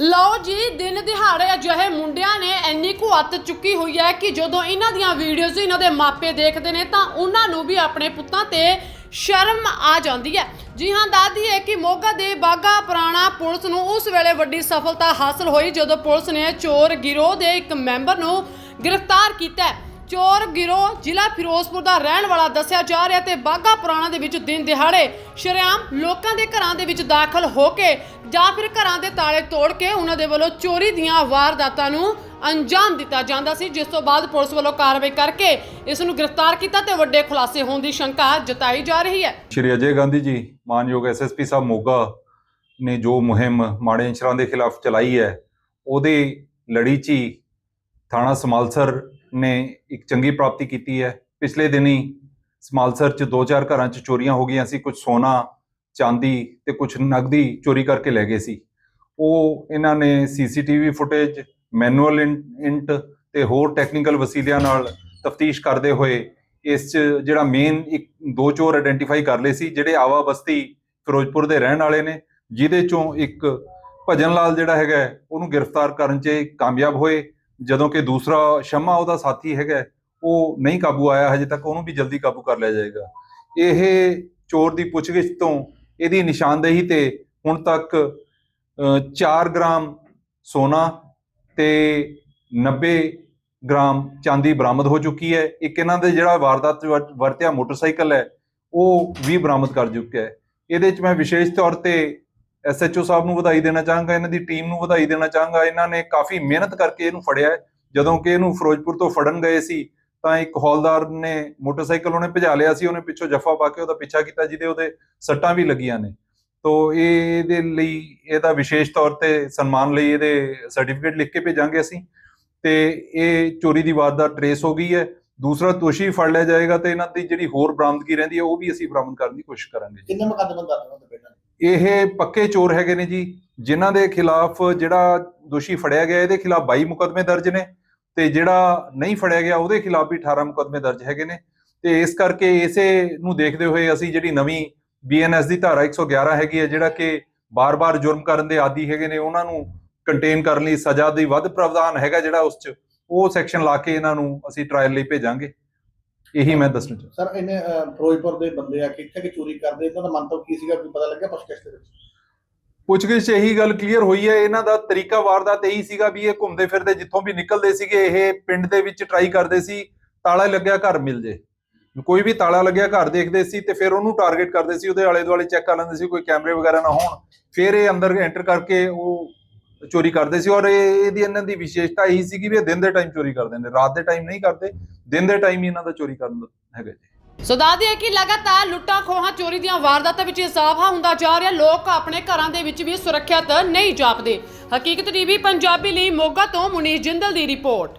ਲਓ ਜੀ, ਦਿਨ ਦਿਹਾੜੇ ਅਜਿਹੇ ਮੁੰਡਿਆਂ ਨੇ ਇੰਨੀ ਕੁ ਅੱਤ ਚੁੱਕੀ ਹੋਈ ਹੈ ਕਿ ਜਦੋਂ ਇਹਨਾਂ ਦੀਆਂ ਵੀਡੀਓਜ਼ ਇਹਨਾਂ ਦੇ ਮਾਪੇ ਦੇਖਦੇ ਨੇ ਤਾਂ ਉਹਨਾਂ ਨੂੰ ਵੀ ਆਪਣੇ ਪੁੱਤਾਂ ਤੇ ਸ਼ਰਮ ਆ ਜਾਂਦੀ ਹੈ। ਜੀ ਹਾਂ ਦਾਦੀ ਹੈ ਕਿ ਮੋਗਾ ਦੇ ਬਾਗਾ ਪੁਰਾਣਾ ਪੁਲਿਸ ਨੂੰ ਉਸ ਵੇਲੇ ਵੱਡੀ ਸਫਲਤਾ ਹਾਸਲ ਹੋਈ ਜਦੋਂ ਪੁਲਿਸ ਨੇ ਚੋਰ ਗਿਰੋਹ ਦੇ ਇੱਕ ਮੈਂਬਰ ਨੂੰ ਗ੍ਰਿਫਤਾਰ ਕੀਤਾ ਚੋਰ ਗਿਰੋਹ ਜ਼ਿਲ੍ਹਾ ਫਿਰੋਜ਼ਪੁਰ ਦਾ ਰਹਿਣ ਵਾਲਾ ਦੱਸਿਆ ਜਾ ਰਿਹਾ ਤੇ ਬਾਗਾ ਪੁਰਾਣਾ ਦੇ ਵਿੱਚ ਦਿਨ ਦਿਹਾੜੇ ਸ਼ਰੇਆਮ ਲੋਕਾਂ ਦੇ ਘਰਾਂ ਦੇ ਵਿੱਚ ਦਾਖਲ ਹੋ ਕੇ ਜਾਂ ਫਿਰ ਘਰਾਂ ਦੇ ਤਾਲੇ ਤੋੜ ਕੇ ਉਹਨਾਂ ਦੇ ਵੱਲੋਂ ਚੋਰੀ ਦੀਆਂ ਵਾਰਦਾਤਾਂ ਨੂੰ ਅੰਜਾਮ ਦਿੱਤਾ ਜਾਂਦਾ ਸੀ, ਜਿਸ ਤੋਂ ਬਾਅਦ ਪੁਲਿਸ ਵੱਲੋਂ ਕਾਰਵਾਈ ਕਰਕੇ ਇਸ ਨੂੰ ਗ੍ਰਿਫਤਾਰ ਕੀਤਾ ਤੇ ਵੱਡੇ ਖੁਲਾਸੇ ਹੋਣ ਦੀ ਸ਼ੰਕਾ ਜਤਾਈ ਜਾ ਰਹੀ ਹੈ। ਸ਼੍ਰੀ ਅਜੇ ਗਾਂਧੀ ਜੀ, ਮਾਨਯੋਗ ਐਸਐਸਪੀ ਸਾਹਿਬ ਮੋਗਾ ਨੇ ਜੋ ਮੁਹਿੰਮ ਮਾੜੇ ਅੰਸ਼ਰਾਂ ਦੇ ਖਿਲਾਫ ਚਲਾਈ ਹੈ, ਉਹਦੇ ਲੜੀ 'ਚ ਹੀ ਥਾਣਾ ਸਮਾਲਸਰ ਨੇ ਇੱਕ ਚੰਗੀ ਪ੍ਰਾਪਤੀ ਕੀਤੀ ਹੈ। ਪਿਛਲੇ ਦਿਨੀ ਸਮਾਲਸਰ 'ਚ ਦੋ ਚਾਰ ਘਰਾਂ 'ਚ ਚੋਰੀਆਂ ਹੋ ਗਈਆਂ ਸੀ। ਕੁਝ ਸੋਨਾ, ਚਾਂਦੀ ਤੇ ਕੁਝ ਨਗਦੀ ਚੋਰੀ ਕਰਕੇ ਲੈ ਗਏ ਸੀ। ਉਹ ਇਹਨਾਂ ਨੇ ਸੀਸੀਟੀਵੀ ਫੁਟੇਜ, ਮੈਨੂਅਲ ਇੰਟ ਤੇ ਹੋਰ ਟੈਕਨੀਕਲ ਵਸੀਲਿਆਂ ਨਾਲ ਤਫਤੀਸ਼ ਕਰਦੇ ਹੋਏ ਇਸ 'ਚ ਜਿਹੜਾ ਮੇਨ ਇੱਕ, ਦੋ ਚੋਰ ਆਇਡੈਂਟੀਫਾਈ ਕਰ ਲਏ ਸੀ, ਜਿਹੜੇ ਆਵਾ ਬਸਤੀ ਫਿਰੋਜ਼ਪੁਰ ਦੇ ਰਹਿਣ ਵਾਲੇ ਨੇ, ਜਿਹਦੇ ਚੋਂ ਇੱਕ ਭਜਨ ਲਾਲ ਜਿਹੜਾ ਹੈਗਾ ਉਹਨੂੰ ਗ੍ਰਿਫਤਾਰ ਕਰਨ 'ਚ ਕਾਮਯਾਬ ਹੋਏ। ਜਦੋਂ ਕਿ ਦੂਸਰਾ ਸ਼ਮਾ ਉਹਦਾ ਸਾਥੀ ਹੈਗਾ, ਉਹ ਨਹੀਂ ਕਾਬੂ ਆਇਆ, ਹਜੇ ਤੱਕ ਉਹਨੂੰ ਵੀ ਜਲਦੀ ਕਾਬੂ ਕਰ ਲਿਆ ਜਾਏਗਾ। ਇਹ ਚੋਰ ਦੀ ਪੁੱਛਗਿੱਛ ਤੋਂ ਇਹਦੀ ਨਿਸ਼ਾਨਦੇਹੀ ਤੇ ਹੁਣ ਤੱਕ 4 ਗ੍ਰਾਮ ਸੋਨਾ ਤੇ 90 ਗ੍ਰਾਮ ਚਾਂਦੀ ਬਰਾਮਦ ਹੋ ਚੁੱਕੀ ਹੈ। ਇੱਕ ਇਹਨਾਂ ਦੇ ਜਿਹੜਾ ਵਾਰਦਾਤ 'ਚ ਵਰਤਿਆ ਮੋਟਰਸਾਈਕਲ ਹੈ, ਉਹ ਵੀ ਬਰਾਮਦ ਕਰ ਚੁੱਕਿਆ ਹੈ। ਇਹਦੇ 'ਚ ਮੈਂ ਵਿਸ਼ੇਸ਼ ਤੌਰ ਤੇ ਐਸਐਚਓ ਸਾਹਿਬ ਨੂੰ ਵਧਾਈ ਦੇਣਾ ਚਾਹਾਂਗਾ, ਇਹਨਾਂ ਦੀ ਟੀਮ ਨੂੰ ਵਧਾਈ ਦੇਣਾ ਚਾਹਾਂਗਾ। ਇਹਨਾਂ ਨੇ ਕਾਫੀ ਮਿਹਨਤ ਕਰਕੇ ਇਹਨੂੰ ਫੜਿਆ ਜਦੋਂ ਕਿ ਇਹਨੂੰ ਫਿਰੋਜ਼ਪੁਰ ਤੋਂ ਫੜਨ ਗਏ ਸੀ, ਤਾਂ ਇੱਕ ਹੌਲਦਾਰ ਨੇ ਮੋਟਰਸਾਈਕਲ ਉਹਨੇ ਭਜਾ ਲਿਆ ਸੀ, ਉਹਨੇ ਪਿੱਛੋਂ ਜੱਫਾ ਪਾ ਕੇ ਉਹਦਾ ਪਿੱਛਾ ਕੀਤਾ, ਜਿਹਦੇ ਉਹਦੇ ਸੱਟਾਂ ਵੀ ਲੱਗੀਆਂ ਨੇ। ਤੋ ਇਹ ਇਹਦੇ ਲਈ ਇਹਦਾ ਵਿਸ਼ੇਸ਼ ਤੌਰ ਤੇ ਸਨਮਾਨ ਲਈ ਇਹਦੇ ਸਰਟੀਫਿਕੇਟ ਲਿਖ ਕੇ ਭੇਜਾਂਗੇ ਅਸੀਂ। ਤੇ ਇਹ ਚੋਰੀ ਦੀ ਵਾਰਦਾਤ ਟਰੇਸ ਹੋ ਗਈ ਹੈ। ਦੂਸਰਾ ਦੋਸ਼ੀ ਫੜ ਲਿਆ ਜਾਏਗਾ ਤੇ ਇਹਨਾਂ ਦੀ ਜਿਹੜੀ ਹੋਰ ਬਰਾਮਦਗੀ ਰਹਿੰਦੀ ਹੈ, ਉਹ ਵੀ ਅਸੀਂ ਬਰਾਮਦ ਕਰਨ ਦੀ ਕੋਸ਼ਿਸ਼ ਕਰਾਂਗੇ ਕਿੰਨੇ ਮੁਕੱਦਮੇ ਦਰਜ ਹੋਣ ਤੇ ਪਹਿਲਾਂ ਇਹ ਪੱਕੇ ਚੋਰ ਹੈਗੇ ਨੇ ਜੀ, ਜਿਨ੍ਹਾਂ ਦੇ ਖਿਲਾਫ ਜਿਹੜਾ ਦੋਸ਼ੀ ਫੜਿਆ ਗਿਆ, ਇਹਦੇ ਖਿਲਾਫ 22 ਮੁਕੱਦਮੇ ਦਰਜ ਨੇ ਤੇ ਜਿਹੜਾ ਨਹੀਂ ਫੜਿਆ ਗਿਆ, ਉਹਦੇ ਖਿਲਾਫ ਵੀ 18 ਮੁਕੱਦਮੇ ਦਰਜ ਹੈਗੇ ਨੇ। ਤੇ ਇਸ ਕਰਕੇ ਇਸੇ ਨੂੰ ਦੇਖਦੇ ਹੋਏ ਅਸੀਂ ਜਿਹੜੀ ਨਵੀਂ ਬੀਐਨਐਸ ਦੀ ਧਾਰਾ 111 ਹੈਗੀ ਹੈ, ਜਿਹੜਾ ਕਿ ਬਾਰ-ਬਾਰ ਜੁਰਮ ਕਰਨ ਦੇ ਆਦੀ ਹੈਗੇ ਨੇ, ਉਹਨਾਂ ਨੂੰ ਕੰਟੇਨ ਕਰਨ ਲਈ ਸਜ਼ਾ ਦੀ ਵੱਧ ਪ੍ਰਾਵਧਾਨ ਹੈਗਾ ਜਿਹੜਾ ਉਸ 'ਚ, ਉਹ ਸੈਕਸ਼ਨ ਲਾ ਕੇ ਇਹਨਾਂ ਨੂੰ ਅਸੀਂ ਟ੍ਰਾਇਲ ਲਈ ਭੇਜਾਂਗੇ। ਇਹੀ ਮੈਂ ਦੱਸਣਾ ਚਾਹੁੰਦਾ। ਸਰ ਇਹਨੇ ਫਿਰੋਜ਼ਪੁਰ ਦੇ ਬੰਦੇ ਆ ਕਿੱਥੇ ਕਿ ਚੋਰੀ ਕਰਦੇ ਇਹਨਾਂ ਦਾ ਮੰਤਵ ਕੀ ਸੀਗਾ ਕੋਈ ਪਤਾ ਲੱਗਿਆ ਪੁੱਛਗਿੱਛ ਦੇ ਵਿੱਚ? ਪੁੱਛਗਿੱਛ 'ਚ ਇਹੀ ਗੱਲ ਕਲੀਅਰ ਹੋਈ ਹੈ ਇਹਨਾਂ ਦਾ ਤਰੀਕਾ ਵਾਰਦਾਤ ਇਹੀ ਸੀਗਾ ਵੀ ਇਹ ਘੁੰਮਦੇ ਫਿਰਦੇ ਜਿੱਥੋਂ ਵੀ ਨਿਕਲਦੇ ਸੀਗੇ ਇਹ ਪਿੰਡ ਦੇ ਵਿੱਚ ਟਰਾਈ ਕਰਦੇ ਸੀ ਤਾਲਾ ਲੱਗਿਆ ਘਰ ਮਿਲ ਜੇ। ਕੋਈ ਵੀ ਤਾਲਾ ਲੱਗਿਆ ਘਰ ਦੇਖਦੇ ਸੀ ਤੇ ਫਿਰ ਉਹਨੂੰ ਟਾਰਗੇਟ ਕਰਦੇ ਸੀ ਉਹਦੇ ਆਲੇ ਦੁਆਲੇ ਚੈੱਕ ਕਰ ਲੈਂਦੇ ਸੀ ਕੋਈ ਕੈਮਰੇ ਵਗੈਰਾ ਨਾ ਹੋਣ। ਫਿਰ ਇਹ ਅੰਦਰ ਐਂਟਰ ਕਰਕੇ ਉਹ ਚੋਰੀ ਕਰਦੇ ਸੀ ਔਰ ਇਹ ਇਹਦੀ ਇਹਨਾਂ ਦੀ ਵਿਸ਼ੇਸ਼ਤਾ ਇਹੀ ਸੀ ਕਿ ਵੀ ਇਹ ਦਿਨ ਦੇ ਟਾਈਮ ਚੋਰੀ ਕਰਦੇ ਨੇ ਰਾਤ ਦੇ ਟਾਈਮ ਨਹੀਂ ਕਰਦੇ, ਦਿਨ ਦੇ ਟਾਈਮ ਹੀ ਇਹਨਾਂ ਦਾ ਚੋਰੀ ਕਰਨ ਹੈਗਾ ਜੀ। ਸੋ ਦੱਸਦੇ ਹੈ ਕਿ ਲਗਾਤਾਰ ਲੁੱਟਾਂ ਖੋਹਾਂ, ਚੋਰੀ ਦੀਆਂ ਵਾਰਦਾਤਾਂ ਵਿੱਚ ਇਜ਼ਾਫਾ ਹੁੰਦਾ ਜਾ ਰਿਹਾ, ਲੋਕ ਆਪਣੇ ਘਰਾਂ ਦੇ ਵਿੱਚ ਵੀ ਸੁਰੱਖਿਅਤ ਨਹੀਂ ਜਾਪਦੇ। ਹਕੀਕਤ ਟੀਵੀ ਪੰਜਾਬੀ ਲਈ ਮੋਗਾ ਤੋਂ ਮੁਨੀਸ਼ ਜਿੰਦਲ ਦੀ ਰਿਪੋਰਟ।